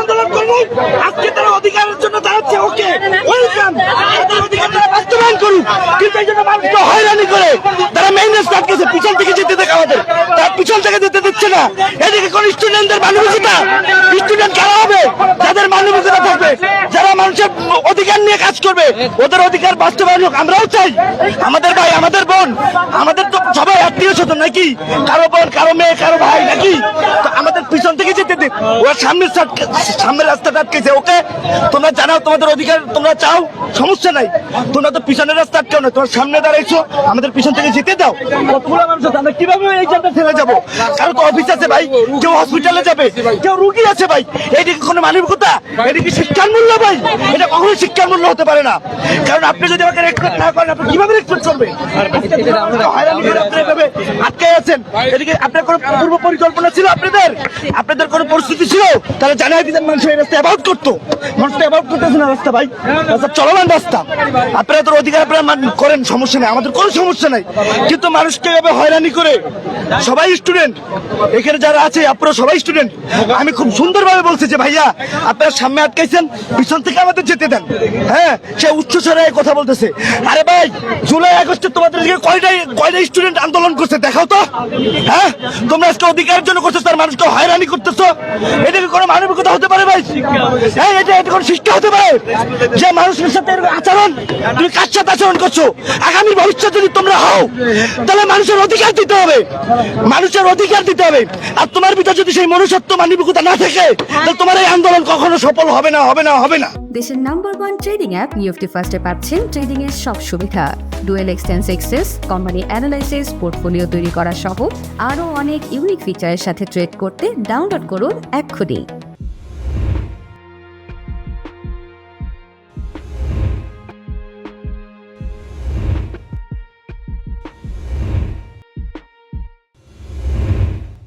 আন্দোলন করিনি আজকে তারা অধিকারের জন্য দাঁড়াচ্ছে, ওকে হয়রানি করে। তারা মেইন যেতে দেখ আমাদের। তারা পিছন থেকে যেতে দিচ্ছে না। এদিকে কোন স্টুডেন্টদের মানবিকতা। স্টুডেন্ট হবে? যাদের মানবিকতা থাকবে। যারা মানুষের অধিকার নিয়ে কাজ করবে, ওদের অধিকার বাস্তবায়ন হোক। আমরাও চাই। আমাদের ভাই, আমাদের বোন, আমাদের তো সবাই আত্মীয় স্বজন নাকি? কারও বোন, কারও মেয়ে, কারও ভাই নাকি তো আমাদের পিছন থেকে যেতে দিন ওকে? তোমরা জানাও তোমাদের অধিকার, তোমরা চাও? সমস্যা নাই। তোমরা তো পিছনের রাস্তা না, তোমার সামনে দাঁড়াইছো, আমাদের পিছন থেকে যেতে দাও। কীভাবে যাব? কারও তো অফিস আছে ভাই, কেউ হসপিটালে যাবে, কেউ রুগী আছে ভাই। কোনো মানবিকতা? এদিকে শিক্ষার মূল্য ভাই। এটা কখনো শিক্ষার মূল্য হতে পারে না। কারণ আপনি যদি আমাকে রেসপেক্ট না করেন, আপনি কীভাবে আটকে আছেন। এদিকে আপনার কোনো পূর্ব পরিকল্পনা ছিল আপনাদের? আপনাদের কোনো পরিস্থিতি ছিল, তাহলে জানাই দিতেন মানুষ এই রাস্তা অ্যাবাউট করতো। মানুষ তো করতেছে না রাস্তা ভাই। রাস্তা চলমান রাস্তা। আপনারা তোর অধিকার আপনারা করেন, সমস্যা নেই। আমাদের কোনো সমস্যা নাই। কিন্তু মানুষকে এভাবে হয়রানি করে সবাই স্টুডেন্ট এখানে যারা আছে, আপনারা সবাই স্টুডেন্ট আমি খুব সুন্দরভাবে বলছি যে, ভাইয়া, আপনারা সামনে আটকাইছেন, পিছন থেকে আমাদের যেতে দেন। হ্যাঁ সে উচ্চ স্বরে কথা বলতেছে। আরে ভাই, জুলাই, আগস্টে তোমাদের কয়টা কয়টা স্টুডেন্ট আন্দোলন করছে দেখাও তো। হ্যাঁ তোমরা আজকে অধিকারের জন্য করছ, তার মানুষকে হয়রানি করতেছো। এটা কোনো মানবিকতা হতে হ্যাঁ এটা এটা কোনো হতে পারে, যে মানুষের সাথে আচরণ, তুমি কার সাথে আচরণ করছ? আগামী ভবিষ্যৎ যদি তোমরা হও, তাহলে মানুষের অধিকার দিতে হবে। মানুষের অধিকার দিতে হবে। আর তোমার ভিতর যদি সেই মনুষ্যত্ব মানবিকতা না থাকে, তাহলে তোমার এই আন্দোলন কখনো সফল হবে না হবে না হবে না। দেশের নাম্বার ওয়ান ট্রেডিং অ্যাপ নিউফটি ফার্স্টে পাচ্ছেন ট্রেডিং এর সব সুবিধা। ডুয়েল এক্সটেন্স এক্সেস কোম্পানি অ্যানালাইসিস পোর্টফোলিও তৈরি করা সহ আরও অনেক ইউনিক ফিচারের সাথে ট্রেড করতে ডাউনলোড করুন এক্ষুনি।